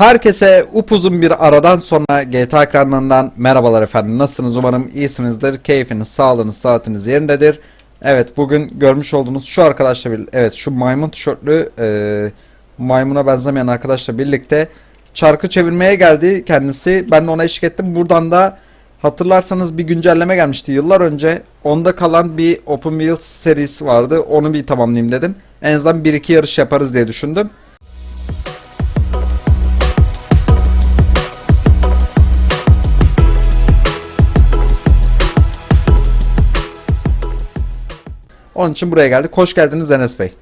Herkese upuzun bir aradan sonra GTA ekranlarından merhabalar efendim. Nasılsınız? Umarım iyisinizdir. Keyfiniz, sağlığınız, saatiniz yerindedir. Evet bugün görmüş olduğunuz şu arkadaşla bir evet şu maymun tişörtlü e, maymuna benzemeyen arkadaşla birlikte çarkı çevirmeye geldi kendisi. Ben de ona eşlik ettim. Buradan da hatırlarsanız bir güncelleme gelmişti yıllar önce. Onda kalan bir Open Wheels serisi vardı. Onu bir tamamlayayım dedim. En azından 1-2 yarış yaparız diye düşündüm. Onun için buraya geldik. Hoş geldiniz Enes Bey.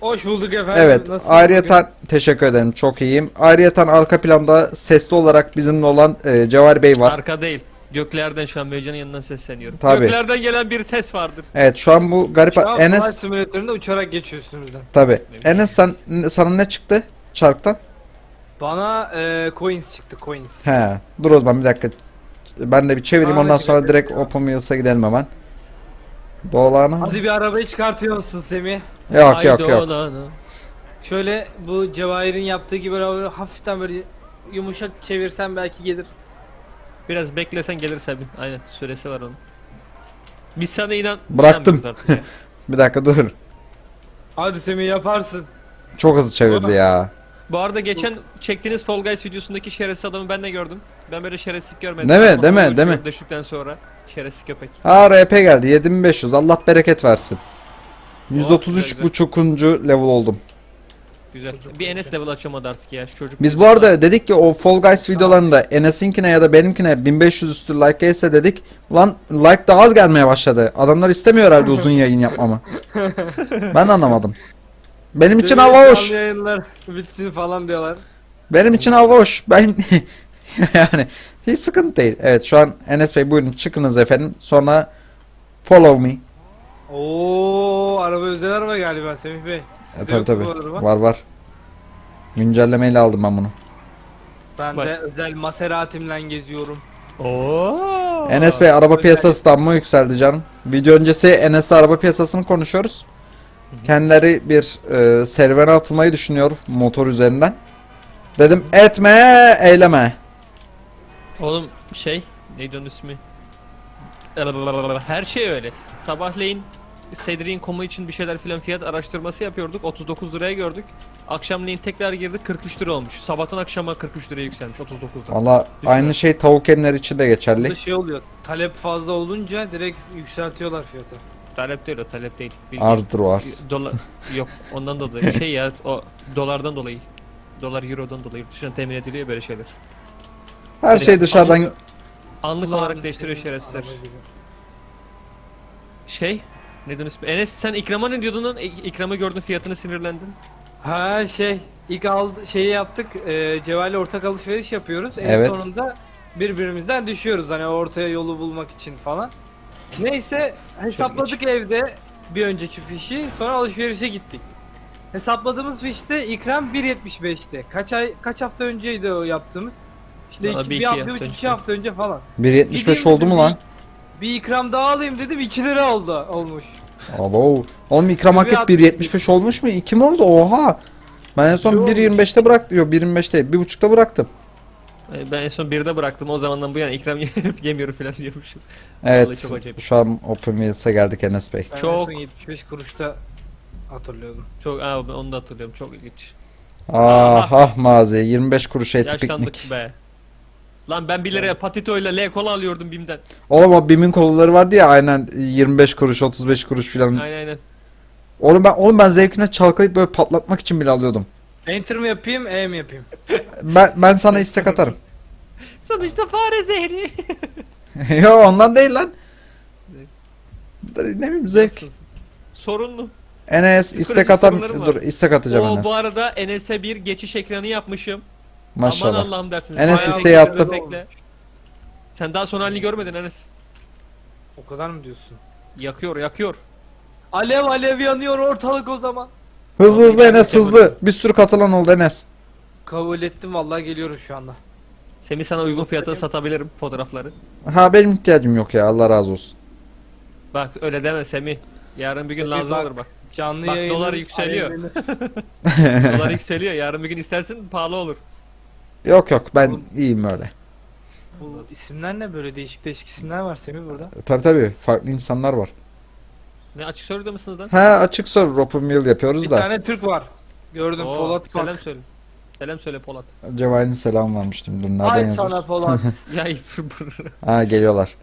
Hoş bulduk efendim. Evet, ayrıyeten teşekkür ederim. Çok iyiyim. Ayrıyeten arka planda sesli olarak bizimle olan e, Cevher Bey var. Arka değil. Göklerden şu an Mevcan'ın yanından sesleniyorum. Tabii. Göklerden gelen bir ses vardır. Evet, şu an bu garip? Şu an Flight Enes simülatöründe uçarak geçiyor üstümüzden. tabi. Enes sen sana ne çıktı çarktan? Bana e, coins çıktı coins. He. Dur o zaman bir dakika. Ben de bir çevireyim ondan sonra direkt? Open Wheels'a gidelim hemen. Dolanı. Hadi bir arabayı çıkartıyor musun Semih? Yok yok Haydi yok. oğlanı. Şöyle bu Cevahir'in yaptığı gibi böyle hafiften böyle yumuşak çevirsen belki gelir. Biraz beklesen gelir Sebi. Aynen süresi var onun. Biz sana inan. Bıraktım. inanmıyoruz artık ya. Bir dakika dur. Hadi Semih yaparsın. Çok hızlı çevirdi ya. Bu arada geçen çektiğiniz Fall Guys videosundaki şerefsiz adamı ben de gördüm. Ben böyle şerefsizlik görmedim. Değil mi? Ama Değil mi? uçuyor Değil mi? Düştükten sonra şerefsiz köpek. Ha RP geldi 7500. Allah bereket versin. güzel, 133 buçukuncu level oldum. Güzel. Bir Enes level açamadı artık ya şu çocuk. Biz bu arada dedik ki o Fall Guys videolarında Enes'inkine ya da benimkine 1500 üstü like gelse dedik. Ulan like daha az gelmeye başladı. Adamlar istemiyor herhalde uzun yayın yapmamı. Ben anlamadım. Benim için hava hoş. yayınlar bitsin falan diyorlar. Benim için hava hoş. Ben yani hiç sıkıntı değil. Evet şu an Enes Bey buyurun çıkınız efendim. Sonra follow me. Oo araba özel araba galiba Semih Bey. E, Sizde tabii yok tabii. bu araba? Var var. Güncellemeyle aldım ben bunu. Ben Bak. de özel Maserati'mle geziyorum. Oo. Enes Bey araba özel- piyasası da mı yükseldi canım? Video öncesi Enes'le araba piyasasını konuşuyoruz. Kendileri bir e, serüvene atılmayı düşünüyor motor üzerinden. Dedim etme eyleme. Oğlum şey neydi onun ismi? Her şey öyle. Sabahleyin Cedric'in komu için bir şeyler filan fiyat araştırması yapıyorduk. 39 liraya gördük. Akşamleyin tekrar girdik 43 lira olmuş. Sabahtan akşama 43 liraya yükselmiş 39 lira. Valla aynı şey tavuk yemler için de Burada geçerli. şey oluyor. Talep fazla olunca direkt yükseltiyorlar fiyatı. Talep değil o talep değil. Bildiğin- Arzdır o arz. Dolar yok ondan dolayı şey ya o dolardan dolayı. Dolar eurodan dolayı yurt dışından temin ediliyor böyle şeyler. Her şey dışarıdan Anlık olarak değiştiriyor şerefsizler. Şey onun ismi? Enes sen ikrama ne diyordun lan? İk- İkramı gördün fiyatını sinirlendin. Ha şey ilk aldı şeyi yaptık. E, Ceval'le ortak alışveriş yapıyoruz. En Evet. sonunda birbirimizden düşüyoruz hani ortaya yolu bulmak için falan. Neyse hesapladık evde bir önceki fişi sonra alışverişe gittik. Hesapladığımız fişte ikram 1.75'ti. Kaç ay kaç hafta önceydi o yaptığımız? İşte Valla iki, bir bir, iki hafta, hafta bir, önce iki falan. hafta önce falan. 1.75 Gideyim oldu mu dedim, lan? Bir ikram daha alayım dedim 2 lira oldu olmuş. Abo. Oğlum ikram Bir hakkı at- 1.75 olmuş mu? 2 mi oldu? Oha. Ben en son olmuş. 1.25'te bıraktım. Yok 1.25 değil. 1.5'ta bıraktım. Ee, Ben en son birde bıraktım o zamandan bu yana ikram yemiyorum falan diyormuşum. Evet. Vallahi çok acayip. Şu an Open Wheels'e geldik Enes Bey. Ben Çok- en son 75 kuruşta hatırlıyordum. Çok ben onu da hatırlıyorum çok ilginç. Ah ah mazi 25 kuruşa eti Yaşlandık piknik. be. Lan ben 1 liraya patito ile L kola alıyordum BİM'den. Oğlum o BİM'in kolaları vardı ya aynen 25 kuruş 35 kuruş filan. Aynen aynen. Oğlum ben oğlum ben zevkine çalkalayıp böyle patlatmak için bile alıyordum. Enter mi yapayım, E mi yapayım? Ben ben sana istek atarım. Sonuçta fare zehri. Yo ondan değil lan. Ne bileyim zevk. Sorunlu. Enes istek atam sorunlarım var. dur istek atacağım Oo, Enes. bu arada Enes'e bir geçiş ekranı yapmışım. Maşallah. Aman Allah'ım dersiniz. Enes Bayağı isteği efektle. Sen daha son halini görmedin Enes. O kadar mı diyorsun? Yakıyor yakıyor. Alev alev yanıyor ortalık o zaman. Hızlı hızlı Enes hızlı. Bir sürü katılan oldu Enes. Kabul ettim vallahi geliyorum şu anda. Semih sana uygun fiyata satabilirim fotoğrafları. Ha benim ihtiyacım yok ya Allah razı olsun. Bak öyle deme Semih. Yarın bir gün Semih lazım bak. olur bak. Canlı Bak, yayının dolar yükseliyor. alevleri- Dolar yükseliyor. Yarın bir gün istersin pahalı olur. Yok yok ben iyiyim öyle. Bu isimler ne böyle değişik değişik isimler var Semih burada. Tabi tabi farklı insanlar var. Ne açık soruda mısınız lan? He açık soru Rope Mill yapıyoruz Bir da. tane Türk var. Gördüm Oo, Polat selam bak. söyle. Selam söyle Polat. Cevahir'in selam vermiştim dün. Nereden Ay sana Polat. Ya Ha geliyorlar.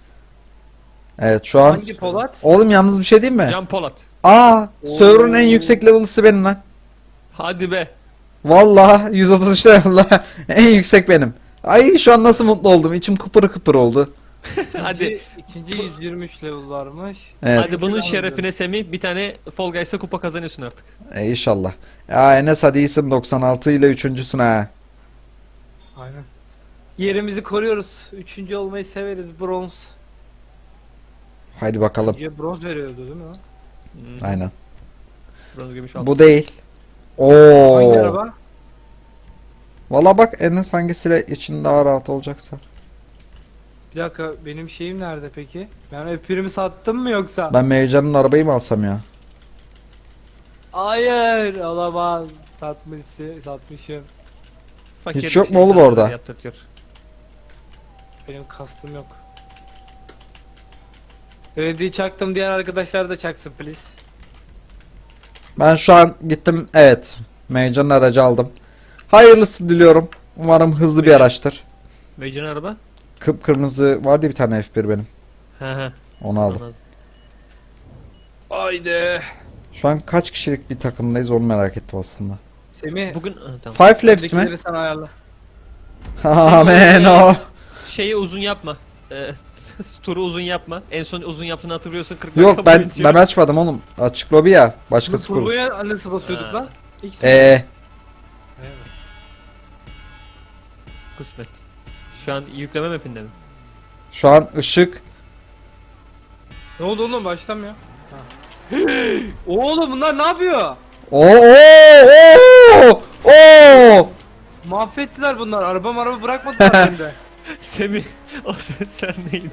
Evet şu an. Hangi Polat? Oğlum yalnız bir şey değil mi? Can Polat. Aa, server'ın en yüksek level'ısı benim lan. Hadi be. Vallahi 133 level'la en yüksek benim. Ay şu an nasıl mutlu oldum. İçim kıpır kıpır oldu. Hadi. İkinci, ikinci 123 level varmış. Evet. Hadi bunun şerefine Semih bir tane Fall Guys'a kupa kazanıyorsun artık. E, inşallah. Ya Enes hadi iyisin 96 ile üçüncüsün ha. Aynen. Yerimizi koruyoruz. Üçüncü olmayı severiz. Bronz. Haydi bakalım. Üçüncüye bronz veriyordu değil mi? lan? Hmm. Aynen. Bronz gümüş altın. Bu değil. Hangi Oo. araba? Valla bak Enes hangisiyle için daha rahat olacaksa. Bir dakika benim şeyim nerede peki? Ben F1'imi sattım mı yoksa? Ben Mevcan'ın arabayı mı alsam ya? Hayır alamaz. Satmışsın, satmışım. Fakir Hiç yok bir mu oğlum insanlar orada? yaptırtıyor. Benim kastım yok. Krediyi çaktım diğer arkadaşlar da çaksın please. Ben şu an gittim evet. Mevcan'ın aracı aldım. Hayırlısı diliyorum. Umarım hızlı bir araçtır. Mecnun araba? Kıpkırmızı vardı bir tane F1 benim. He he. Onu aldım. anladım. Haydi. Şu an kaç kişilik bir takımdayız onu merak ettim aslında. Semih. Bugün ha, tamam. Five laps mi? sen ayarla. Amen o. Şeyi uzun yapma. Ee, turu uzun yapma. En son uzun yaptığını hatırlıyorsun 40 Yok dakika ben boyunca. ben açmadım oğlum. Açık lobi ya. Başkası kurmuş. turboya nasıl basıyorduk Ha. lan? İlk Eee Kısmet. Şu an yükleme mapinde mi? şu an ışık. Ne oldu oğlum başlamıyor. Ha. oğlum bunlar ne yapıyor? Oo oo oo oo. Mahvettiler bunlar. Araba araba bırakmadılar bende. Semih o sesler neydi?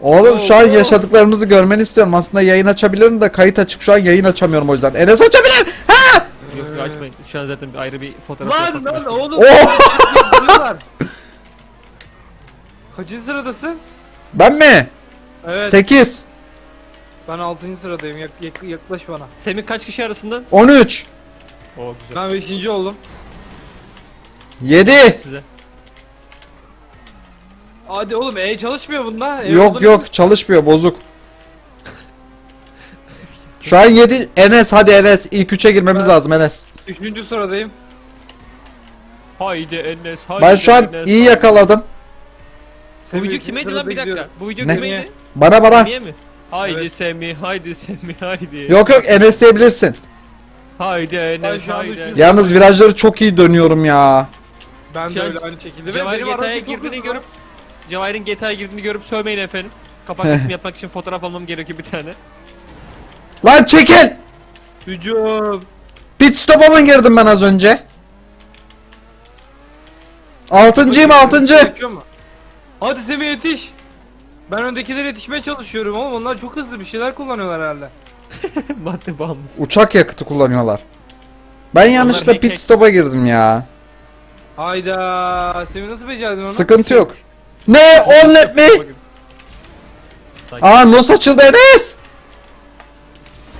Oğlum şu an yaşadıklarımızı görmeni istiyorum. Aslında yayın açabilirim de kayıt açık şu an yayın açamıyorum o yüzden. Enes açabilir. Ha! Yok yok açmayın. Şu an zaten bir ayrı bir fotoğraf lan yapmak lan istiyorum. oğlum. Oo. Vuruyorlar. Kaçıncı sıradasın? Ben mi? Evet. 8 ben 6. sıradayım. Yak, yak- yaklaş bana. Semih kaç kişi arasında? 13 Oo güzel. Ben 5. oldum. 7 Size. Hadi oğlum E çalışmıyor bunda. E Yok yok çalışmıyor bozuk. Şu an 7 Enes hadi Enes ilk 3'e girmemiz Ben- lazım Enes. 3. sıradayım. Haydi Enes haydi Ben şu an Enes, iyi yakaladım. Bu video kimeydi lan bir dakika? Bu video Ne? kimeydi? Bana bana. Semih'e mi? Haydi Evet. Semih, haydi Semih, haydi. Yok yok Enes diyebilirsin. Haydi Enes, haydi. Yalnız virajları çok iyi dönüyorum ya. Ben de an öyle aynı şekilde. Cevahir çok girdiğini görüp Cevahir'in GTA'ya girdiğini görüp sövmeyin efendim. Kapak resmi yapmak için fotoğraf almam gerekiyor bir tane. Lan çekil. Hücum. Pit stop'a mı girdim ben az önce? Altıncıyım altıncı. Geçiyor mu? Hadi Semih yetiş. Ben öndekilere yetişmeye çalışıyorum ama onlar çok hızlı bir şeyler kullanıyorlar herhalde. Madde bağımlısı. Uçak yakıtı kullanıyorlar. Ben yanlışlıkla hack pit hack. stop'a girdim ya. Hayda. Semih nasıl becerdin onu? Sıkıntı yok. Ne? 10 lap mi? Sakin. Aa nos açıldı Enes.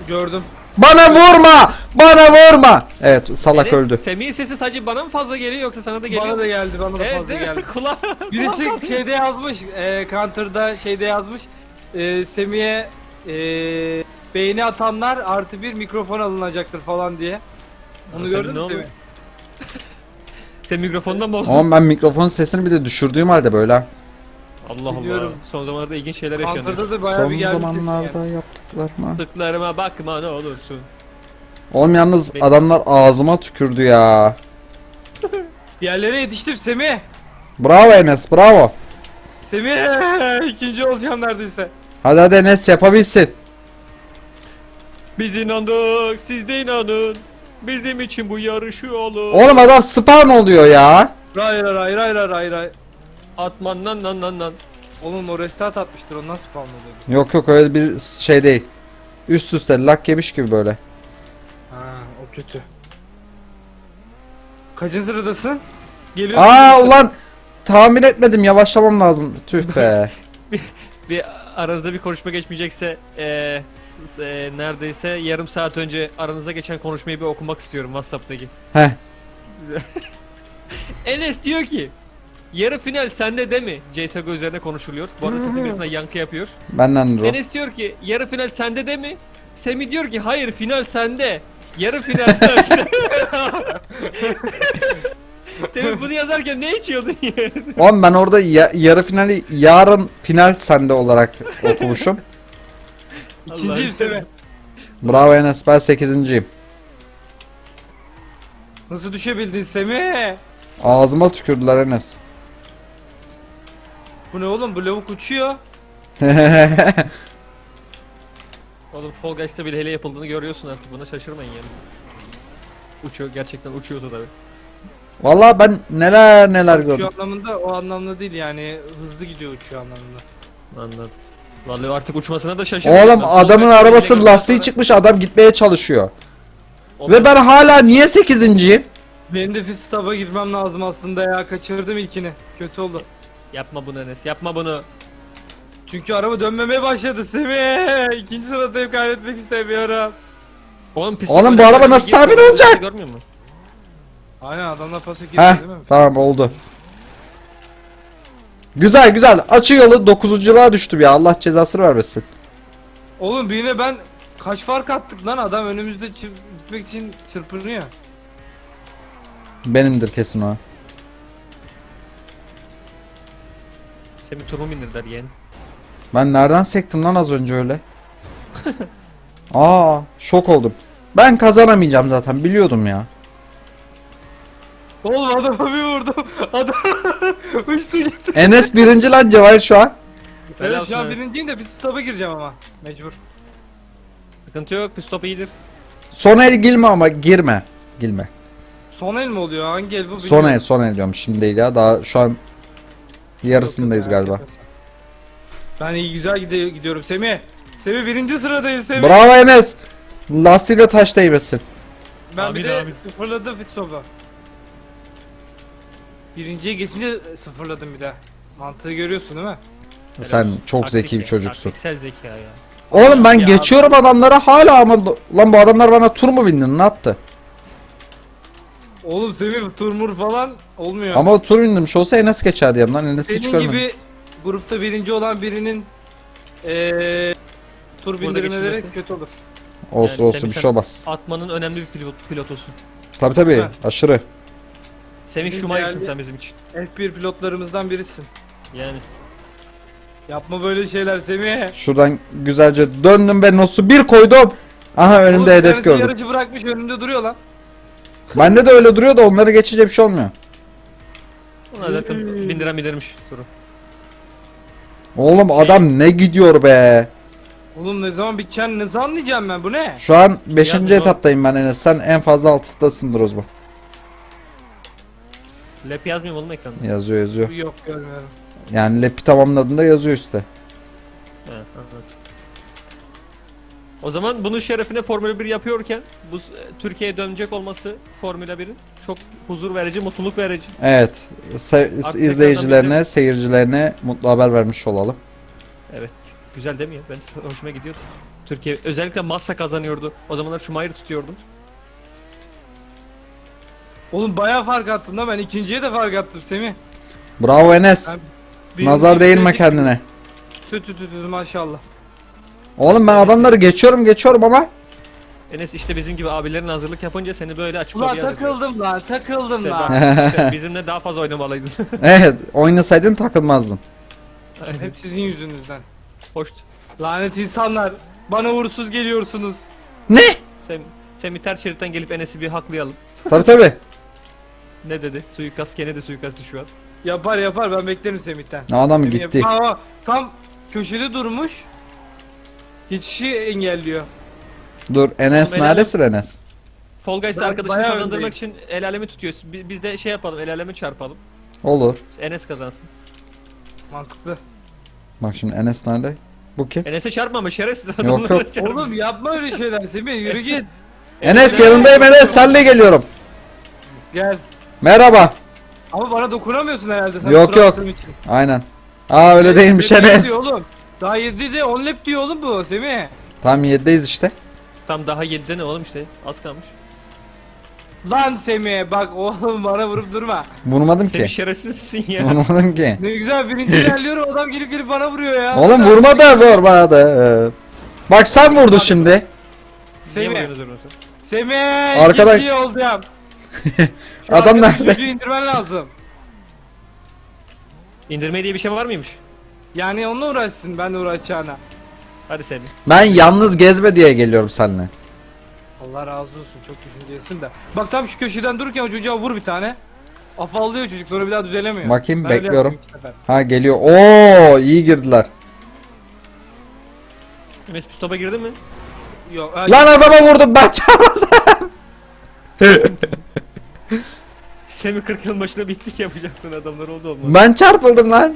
Gördüm. Bana vurma. Bana vurma. Evet salak Enes, öldü. Semih'in sesi sadece bana mı fazla geliyor yoksa sana da geliyor Bana da geldi, bana da Evet fazla değil mi? geldi. Kulağa. Birisi şeyde yazmış, e, Counter'da şeyde yazmış. E, Semih'e e, beğeni atanlar artı bir mikrofon alınacaktır falan diye. Onu gördün senin ne mü oldu? Semih? Sen mikrofondan bozdun. Oğlum ben mikrofon sesini bir de düşürdüğüm halde böyle. Allah Allah. Biliyorum. Son zamanlarda ilginç şeyler yaşanıyor. Counter'da da bayağı bir Son sesin zamanlarda yani. yaptıklarıma. Tıklarıma bakma ne olursun. Oğlum yalnız Benim- adamlar ağzıma tükürdü ya. Diğerlerine yetiştim Semih. Bravo Enes bravo. Semih ikinci olacağım neredeyse. Hadi hadi Enes yapabilsin. Biz inandık, siz de inanın. Bizim için bu yarışı olur. Oğlum adam spawn oluyor ya. Hayır hayır hayır hayır hayır. Atman nan nan nan nan. Oğlum o restart atmıştır o nasıl spawn oluyor? Yok yok öyle bir şey değil. Üst üste lak yemiş gibi böyle. Ha o kötü. Kaçıncı sıradasın? Geliyor. Aa ulan tahmin etmedim yavaşlamam lazım. Tüh be. Bir aranızda bir konuşma geçmeyecekse eee, s- eee, neredeyse yarım saat önce aranızda geçen konuşmayı bir okumak istiyorum WhatsApp'taki. Heh. Enes diyor ki yarı final sende de mi? CSGO üzerine konuşuluyor. Bu arada sesin birisine yankı yapıyor. Bendendir o. Enes diyor ki yarı final sende de mi? Semih diyor ki hayır final sende. Yarı final. Semih bunu yazarken ne içiyordun ya? Oğlum ben orada ya- yarı finali yarın final sende olarak okumuşum. İkinci Allah'ım. Semih. Bravo Enes ben 8.yim. Nasıl düşebildin Semih? Ağzıma tükürdüler Enes. Bu ne oğlum bu lavuk uçuyor. Oğlum Fall Guys'ta bile hele yapıldığını görüyorsun artık buna şaşırmayın yani. Uçuyor gerçekten uçuyorsa tabii. Vallahi ben neler neler Uçuyor gördüm. anlamında o anlamda değil yani hızlı gidiyor uçuyor anlamında. Anladım. Vallahi artık uçmasına da şaşırdım. Oğlum adamın arabası lastiği çıkmış adam gitmeye çalışıyor. Ve ben hala niye 8.yim? Benim de Fistap'a girmem lazım aslında ya kaçırdım ilkini. Kötü oldu. Yapma bunu Enes yapma bunu. Çünkü araba dönmemeye başladı Semih. İkinci sıradayım kaybetmek istemiyorum. Oğlum pis Oğlum bu araba nasıl tahmin olacak? Görmüyor musun? Aynen adamlar pası girdi Heh değil mi? tamam oldu. Güzel güzel açı yolu 9'unculuğa düştüm ya Allah cezasını vermesin. Oğlum birine ben kaç fark attık lan adam önümüzde çı- gitmek için çırpınıyor. Benimdir kesin o. Semih turumu bindirdiler yeğen. Ben nereden sektim lan az önce öyle? Aa şok oldum. Ben kazanamayacağım zaten biliyordum ya. Oğlum adama bir vurdum. Adam uçtu gitti. Enes birinci lan Cevahir şu an. Evet şu an olsun. birinciyim de Fistap'a gireceğim ama. Mecbur. Sıkıntı yok pis stop iyidir. Son el girme ama girme. Girme. Son el mi oluyor? Hangi el bu? Son bilmiyorum. el son el diyorum şimdi değil ya daha şu an yarısındayız Yok, yok, galiba. merak etme sen. Ben iyi güzel gide- gidiyorum Semih. Semih birinci sıradayım Semih. Bravo Enes. Lastiğiyle taş değmesin. Ben Amin, bir de amin. sıfırladım Fitsop'a. Birinciye geçince sıfırladım bir de. Mantığı görüyorsun değil mi? Sen çok Taktik zeki bir ya, çocuksun. Taktiksel zeka ya. Oğlum ben Ya. geçiyorum adamlara hala ama lan bu adamlar bana tur mu bindin ne yaptı? Oğlum Semih turmur falan olmuyor. Ama o tur bindirmiş olsa Enes geçerdi yanımdan Enes hiç Senin görmedim. gibi grupta birinci olan birinin eee tur Burada bindirmeleri kötü olur. Olsun Yani olsun bir sen- şey olmaz. Atmanın önemli bir pilot, pilotusun. Tabi tabi aşırı. Semih Bizim Schumacher'sın değerli- sen bizim için. F1 pilotlarımızdan birisin. Yani. Yapma böyle şeyler Semih. Şuradan güzelce döndüm ve nosu bir koydum. Aha önümde Oğlum, bir hedef tanesi gördüm. Yarıcı bırakmış önünde duruyor lan. Bende de öyle duruyor da onları geçince bir şey olmuyor. Onlar zaten Hmm. bindiren bindirmiş turu. Oğlum Şey- adam ne gidiyor be. Oğlum ne zaman biteceğini ne zaman anlayacağım ben bu ne? Şu an 5. Yazmıyor. etaptayım ben Enes. Sen en fazla altısındasındır o zaman. Lap yazmıyor mu oğlum ekranda? Yazıyor yazıyor. Yok görmüyorum. Yani lepi tamamladığında yazıyor üstte. He anladım. O zaman bunun şerefine Formula 1 yapıyorken bu e, Türkiye'ye dönecek olması Formula 1'in çok huzur verici, mutluluk verici. Evet. Se- Artık izleyicilerine, tekrardan seyircilerine mutlu haber vermiş olalım. Evet. Güzel değil mi ya? Ben hoşuma gidiyordu. Türkiye özellikle Massa kazanıyordu. O zamanlar Schumacher'ı tutuyordum. Oğlum bayağı fark attın da ben ikinciye de fark attım Semih. Bravo Enes. Ben- Nazar değirme kendine. Tü tü tü tü maşallah. Oğlum ben adamları geçiyorum geçiyorum ama Enes işte bizim gibi abilerin hazırlık yapınca seni böyle açık Ulan takıldım lan takıldım İşte lan. bak, işte bizimle daha fazla oynamalıydın. evet oynasaydın takılmazdın. Aynen. Hep sizin yüzünüzden. Hoş. Lanet insanlar. Bana uğursuz geliyorsunuz. Ne? Sem Semih ters şeritten gelip Enes'i bir haklayalım. Tabi tabi. Ne dedi? Suikast Kennedy suikastı şu an. Yapar yapar ben beklerim Semih'ten. Adam Semih gitti. yap- Aa, tam köşede durmuş. Geçişi engelliyor. Dur Enes Oğlum, neredesin Enes? Fall Guys'ı Ben arkadaşını bayağı kazandırmak için el alemi tutuyoruz. Bi- Biz de şey yapalım, el alemi çarpalım. Olur. Enes kazansın. Mantıklı. Bak şimdi Enes nerede? Bu kim? Enes'e çarpma şerefsiz Yok, adamlara yok. çarpma. Oğlum yapma öyle şeyler Semih yürü git. Enes yanındayım Enes senle geliyorum. Gel. Merhaba. Ama bana dokunamıyorsun herhalde sen Yok, yok. için. Aynen. Aa öyle değilmiş Semih Enes. diyor oğlum. Daha 7'de 10 lap diyor oğlum bu Semih. Tam 7'deyiz işte. Tam daha 7'de ne oğlum işte az kalmış. Lan Semih bak oğlum bana vurup durma. Vurmadım ki. şerefsiz misin ya? Vurmadım ki. Ne güzel birinci ilerliyorum adam gelip gelip bana vuruyor ya. Oğlum vurma da vurmadı. Bak sen vurdun şimdi. Semih. Semih. Arkadaş- ikinci olacağım. Adam arkadaki nerede? Çocuğu indirmen lazım. İndirme diye bir şey var mıymış? Yani onunla uğraşsın ben de uğraşacağına. Hadi Semih. Ben yalnız gezme diye geliyorum seninle. Allah razı olsun çok düşüncelisin de. Bak tam şu köşeden dururken o çocuğa vur bir tane. Afallıyor çocuk sonra bir daha düzelemiyor. Bakayım, Ben öyle bekliyorum. yaptım iki sefer. Ha geliyor. Oo iyi girdiler. Enes bir stopa girdin mi? Yok. ha, Lan adama vurdum ben çarpmadım. Semih 40 yıl başına bittik yapacaktın adamlar oldu olmaz. Ben çarpıldım lan.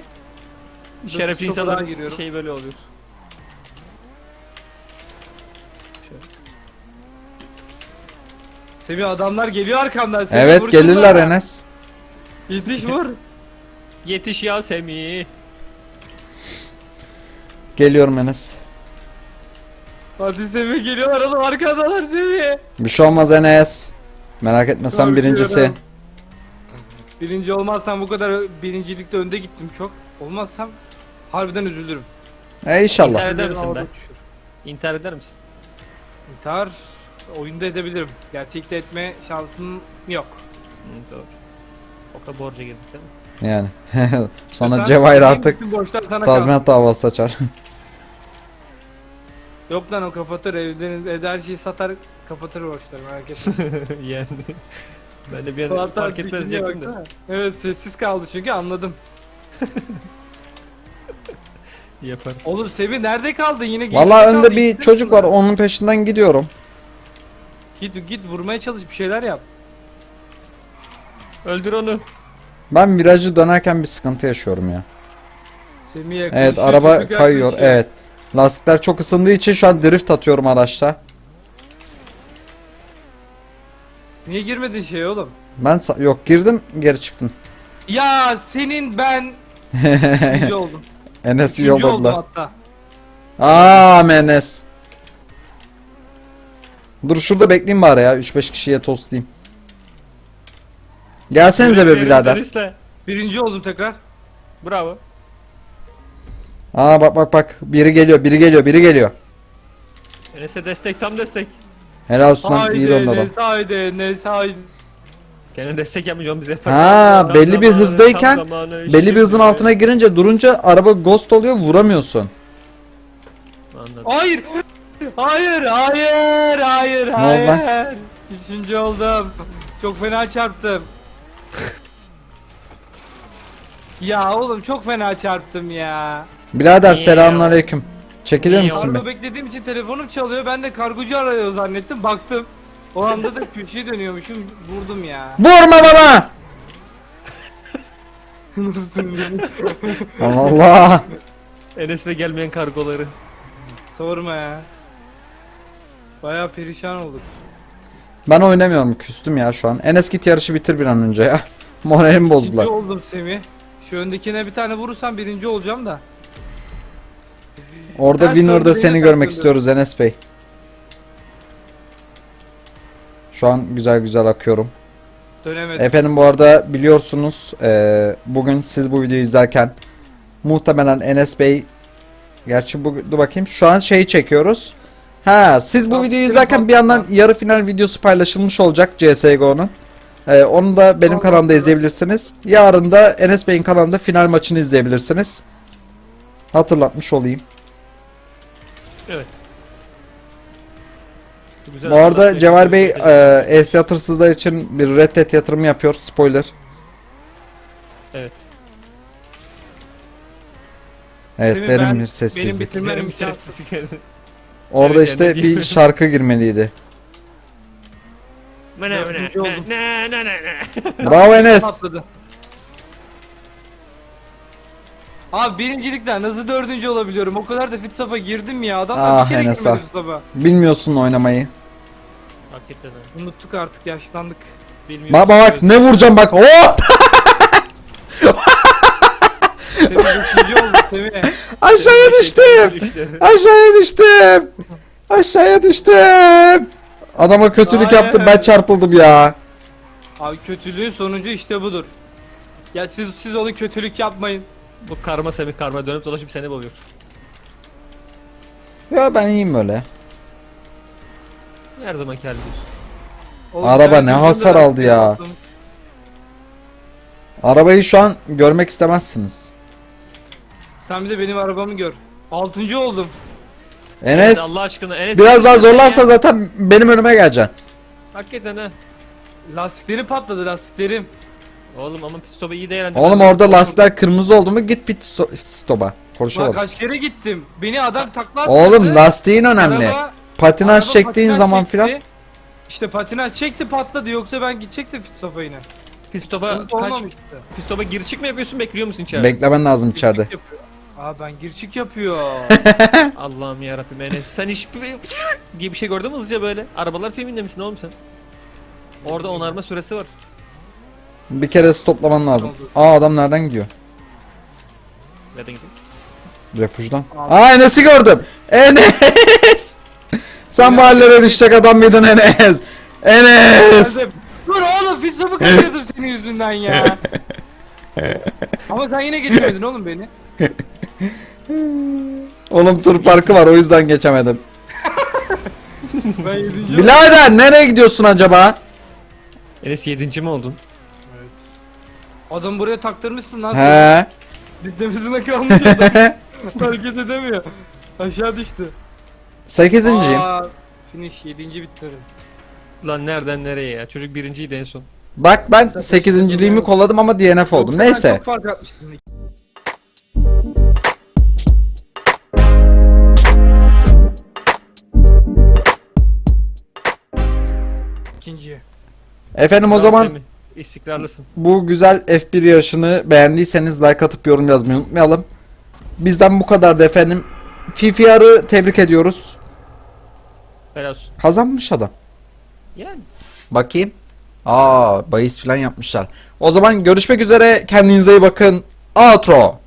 Şerefli Dur, stopa daha insanlar giriyorum. şey böyle oluyor. Semih adamlar geliyor arkamdan. Semih Evet vursunlar. gelirler Enes. Yetiş vur. Yetiş ya Semih. Geliyorum Enes. Hadi Semih geliyorlar oğlum arkandalar Semih. Bir şey olmaz Enes. Merak etme sen Korkuyorum. birincisi. Birinci olmazsam bu kadar birincilikte önde gittim çok. Olmazsam harbiden üzülürüm. E inşallah. İnternet- eder misin be? uçuşur. İntihar eder misin? İntihar oyunda edebilirim. Gerçekte etme şansım yok. Hı, doğru. O kadar borca girdik değil mi? Yani. Sonra Sen Cevahir bütün artık borçlar sana kalsın. tazminat davası açar. Yok lan o kapatır evden evde her şeyi satar kapatır borçları merak etme. yani. Ben de bir an Fuat fark abi etmez ikinciye diyecektim de. baksana. Evet sessiz kaldı çünkü anladım. Yapar. Oğlum Sevi nerede kaldı yine geride Vallahi kaldı, önde bir gittin çocuk var onun peşinden gidiyorum. Git git vurmaya çalış bir şeyler yap. Öldür onu. Ben virajı dönerken bir sıkıntı yaşıyorum ya. Semih'e Evet araba kayıyor evet. Lastikler çok ısındığı için şu an drift atıyorum araçta. Niye girmedin şey oğlum? Ben sa- yok girdim geri çıktım. Ya senin ben ikinci oldum. Enes'i Üçüncü oldum yolladılar. hatta. Aa Enes. Dur şurada bekleyeyim bari ya 3-5 kişiye tostlayayım. Gelsenize be birader. Enes'le. Birinci oldum tekrar. Bravo. Aa bak bak bak biri geliyor biri geliyor biri geliyor. Enes'e destek tam destek. Helal olsun lan iyi döndü adam. Haydi Enes haydi. Gene destek yapmayacağım bize. Ha, Tam belli bir zamanı, hızdayken, tam zamanı, Belli bir hızın altına girince durunca araba ghost oluyor vuramıyorsun. Anladım. Hayır. Hayır, hayır, hayır, oldu lan? hayır. Üçüncü oldum. Çok fena çarptım. ya oğlum çok fena çarptım ya. Birader selamünaleyküm. Çekilir Niye misin be? beklediğim için telefonum çalıyor. Ben de kargocu arıyor zannettim. Baktım. O anda da köşeye dönüyormuşum. Vurdum ya. Vurma bana! Allah Allah. Enes ve gelmeyen kargoları. Sorma ya. Baya perişan olduk. Ben oynamıyorum küstüm ya şu an. Enes git yarışı bitir bir an önce ya. Moralim bozdular. Birinci oldum Semih. Şu öndekine bir tane vurursam birinci olacağım da. Orada Ters Winner'da seni görmek istiyoruz Enes Bey. Şu an güzel güzel akıyorum. Dönemedim. Efendim bu arada biliyorsunuz eee, bugün siz bu videoyu izlerken muhtemelen Enes Bey Gerçi bu dur bakayım şu an şeyi çekiyoruz. Ha siz bu videoyu izlerken bir yandan yarı final videosu paylaşılmış olacak CSGO'nun. Ee, onu da benim Tamam, kanalımda izleyebilirsiniz. Yarın da Enes Bey'in kanalında final maçını izleyebilirsiniz. Hatırlatmış olayım. Evet. Güzel Bu arada Cevher Bey e, ES yatırsızlar için bir Red Dead yatırımı yapıyor. Spoiler. Evet. Evet Semih, derin ben- bir benim sessizlik. bitirmem Benim imkansız. sessiz. Orada Evet, işte yani bir diyeyim. şarkı girmeliydi. Dördüncü oldum. Ne ne ne ne. Bravo Enes. Patladı. Abi birincilikten nasıl dördüncü olabiliyorum? O kadar da Fitsap'a girdim ya. Adamlar Ah, bir kere Enes, girmedi. Fitsap'a. Bilmiyorsun oynamayı. Hakikaten ha. Unuttuk artık yaşlandık. Bilmiyorum. Baba bak ne vuracağım bak. Oh! Semih üçüncü oldu Semih. Aşağıya düştüm. Aşağıya düştüm. Aşağıya düştüm. Adama kötülük Hayır. yaptım ben çarpıldım ya. Abi kötülüğün sonucu işte budur. Ya siz siz onu kötülük yapmayın. Bu karma semih karma dönüp dolaşıp seni buluyor. Ya ben iyiyim öyle. Her diyorsun. Oğlum, Araba ne hasar aldı ya. yaptım. Arabayı şu an görmek istemezsiniz. Sen bir de benim arabamı gör. Altıncı oldum. Enes Allah aşkına Enes. biraz daha zorlarsa ya. zaten benim önüme geleceksin. Hakikaten ha. Lastiklerim patladı lastiklerim. Oğlum ama pit stopu iyi değerlendir. Oğlum orada lastikler kırmızı oldu mu git pit so- stopa. Ulan Konuşamadım. kaç kere gittim. Beni adam takla attı. Oğlum lastiğin önemli. Araba- Patinaj araba çektiğin patinaj zaman çekti. filan. İşte patinaj çekti patladı yoksa ben gidecektim fit sopa yine. Pit stopa Sıkıntı kaç olmamıştı. pit stopa gir çık mı yapıyorsun bekliyor musun içeride? Beklemen lazım içeride. Girçik yapıyor. Aa ben girçik yapıyor. Allah'ım ya Rabbim Enes sen hiç diye bir şey gördün mü hızlıca böyle? Arabalar filminde misin oğlum sen? Orada onarma süresi var. Bir kere stoplaman lazım. Aa adam nereden gidiyor? Nereden gidiyor? Refüjden. Abi. Aa Enes'i gördüm. Enes! Sen bu hallere düşecek adam mıydın Enes? Enes! Dur oğlum fit sopu kaçırdım senin yüzünden ya. Ama sen yine geçemedin oğlum beni. Oğlum tur parkı var o yüzden geçemedim. Ben yedinci Birader nereye gidiyorsun acaba? Enes 7. mi oldun? Adam buraya taktırmışsın lan. sen. He. Diklemesine kalmış adam. Hareket edemiyor. Aşağı düştü. Sekizinciyim. Aa, finish 7. bitirdim. Lan nereden nereye ya? Çocuk birinciydi en son. Bak ben sekizinciliğimi kolladım ama DNF oldum. Neyse. Çok fark atmıştım. İkinciye. Efendim o zaman Semih, İstikrarlısın. bu güzel F1 yarışını beğendiyseniz like atıp yorum yazmayı unutmayalım. Bizden bu kadardı efendim. FIFA'rı tebrik ediyoruz. Helal olsun. Kazanmış adam. Yani. Bakayım. Aa, bahis falan yapmışlar. O zaman görüşmek üzere. Kendinize iyi bakın. Outro.